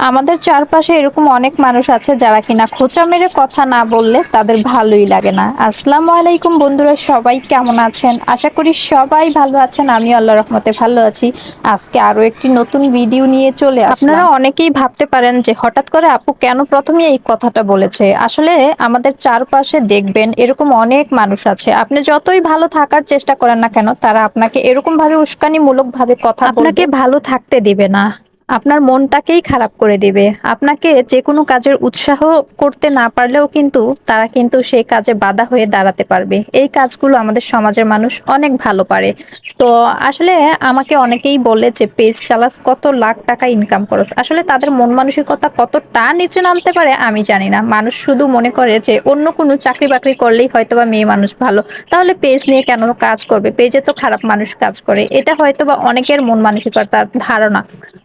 আমাদের চারপাশে এরকম অনেক মানুষ আছে যারা কিনা খোঁচা মেরে কথা না বললে তাদের ভালোই লাগে না। আসসালামু আলাইকুম বন্ধুরা সবাই কেমন আছেন? আশা করি সবাই ভালো আছেন আমি আল্লাহ রহমতে ভালো আছি। আজকে আরও একটি নতুন ভিডিও নিয়ে চলে আপনারা অনেকেই ভাবতে পারেন যে হঠাৎ করে আপু কেন প্রথমে এই কথাটা বলেছে? আসলে আমাদের চারপাশে দেখবেন এরকম অনেক মানুষ আছে। আপনি যতই ভালো থাকার চেষ্টা করেন না কেন তারা আপনাকে এরকম ভাবে উস্কানিমূলক ভাবে কথা আপনাকে ভালো থাকতে দিবে না। আপনার মনটাকেই খারাপ করে দিবে। আপনাকে যে কোনো কাজের উৎসাহ করতে না পারলেও কিন্তু তারা কিন্তু সেই কাজে বাধা হয়ে দাঁড়াতে পারবে। এই কাজগুলো আমাদের সমাজের মানুষ অনেক ভালো পারে। তো আসলে আমাকে অনেকেই বলে যে, পেজ চালাস, কত লাখ টাকা ইনকাম করস। আসলে তাদের মন মানসিকতা কতটা নিচে নামতে পারে আমি জানি না। মানুষ শুধু মনে করে যে, অন্য কোনো চাকরি বাকরি করলেই হয়তো বা মেয়ে মানুষ ভালো। তাহলে পেজ নিয়ে কেন কাজ করবে? পেজে তো খারাপ মানুষ কাজ করে। এটা হয়তো বা অনেকের মন মানসিকতার ধারণা।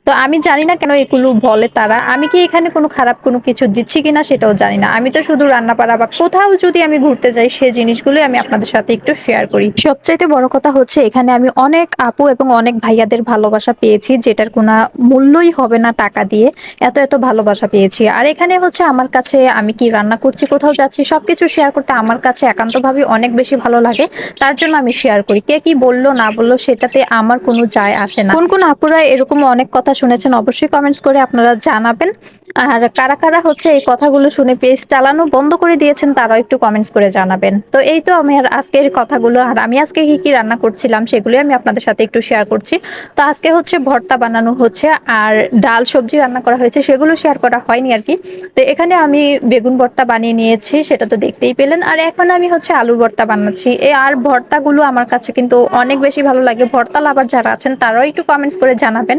তো আমি জানি না কেন এগুলো বলে তারা। আমি কি এখানে কোনো খারাপ কোনো কিছু দিচ্ছি কিনা সেটাও জানি না। আমি তো শুধু রান্না পাড়া বা কোথাও যদি আমি ঘুরতে যাই, সে জিনিসগুলোই আমি আপনাদের সাথে একটু শেয়ার করি। সবচাইতে বড় কথা হচ্ছে, এখানে আমি অনেক আপু এবং অনেক ভাইয়াদের ভালোবাসা পেয়েছি, যেটার কোনো মূল্যই হবে না টাকা দিয়ে। এত এত ভালোবাসা পেয়েছি। আর এখানে হচ্ছে আমার কাছে আমি কি রান্না করছি, কোথাও যাচ্ছি, সবকিছু শেয়ার করতে আমার কাছে একান্তভাবে অনেক বেশি ভালো লাগে। তার জন্য আমি শেয়ার করি। কে কি বলল, না বলল, সেটাতে আমার কোনো যায় আসে না। কোন কোন আপুরা এরকম অনেক কথা শুনেছেন অবশ্যই কমেন্টস করে আপনারা জানাবেন। আর কারা কারা হচ্ছে এই কথাগুলো শুনে পেজ চালানো বন্ধ করে দিয়েছেন, তারাও একটু কমেন্টস করে জানাবেন। তো এই তো আমি আর আজকের কথাগুলো, আর আমি আজকে কি কি রান্না করছিলাম সেগুলো আমি আপনাদের সাথে একটু শেয়ার করছি। তো আজকে হচ্ছে ভর্তা বানানো হচ্ছে, আর ডাল সবজি রান্না করা হয়েছে, সেগুলো শেয়ার করা হয়নি আর কি। তো এখানে আমি বেগুন ভর্তা বানিয়ে নিয়েছি, সেটা তো দেখতেই পেলেন। আর এখন আমি হচ্ছে আলুর ভর্তা বানাচ্ছি। এ আর ভর্তাগুলো আমার কাছে কিন্তু অনেক বেশি ভালো লাগে। ভর্তা লাভার যারা আছেন, তারাও একটু কমেন্টস করে জানাবেন।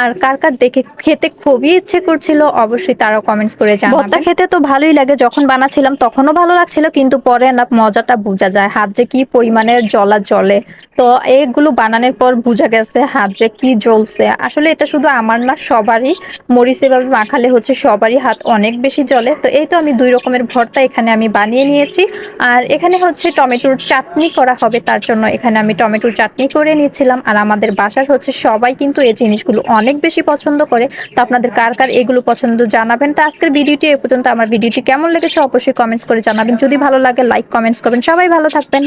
আর কার কার দেখে খেতে খুবই ইচ্ছে করছিল অবশ্যই তারাও কমেন্টস করে জানাবেন ভর্তা খেতে তো ভালোই লাগে, যখন বানাচ্ছিলাম তখনও ভালো লাগছিল, কিন্তু পরে না মজাটা বোঝা যায়, হাত যে কি পরিমাণের জলা জলে তো এইগুলো বানানোর পর বোঝা গেছে হাত যে কি জ্বলছে। আসলে এটা শুধু আমার না, সবারই। মরিচ এভাবে মাখালে হচ্ছে সবারই হাত অনেক বেশি জ্বলে। তো এই তো আমি দুই রকমের ভর্তা এখানে আমি বানিয়ে নিয়েছি। আর এখানে হচ্ছে টমেটোর চাটনি করা হবে, তার জন্য এখানে আমি টমেটোর চাটনি করে নিয়েছিলাম। আর আমাদের বাসার হচ্ছে সবাই কিন্তু এই জিনিসগুলো অনেক বেশি পছন্দ করে। তো আপনাদের কার কার এগুলো পছন্দ জানাবেন। তো আজকের ভিডিওটি এ পর্যন্ত। আমার ভিডিওটি কেমন লেগেছে অবশ্যই কমেন্টস করে জানাবেন। যদি ভালো লাগে লাইক কমেন্টস করবেন। সবাই ভালো থাকবেন।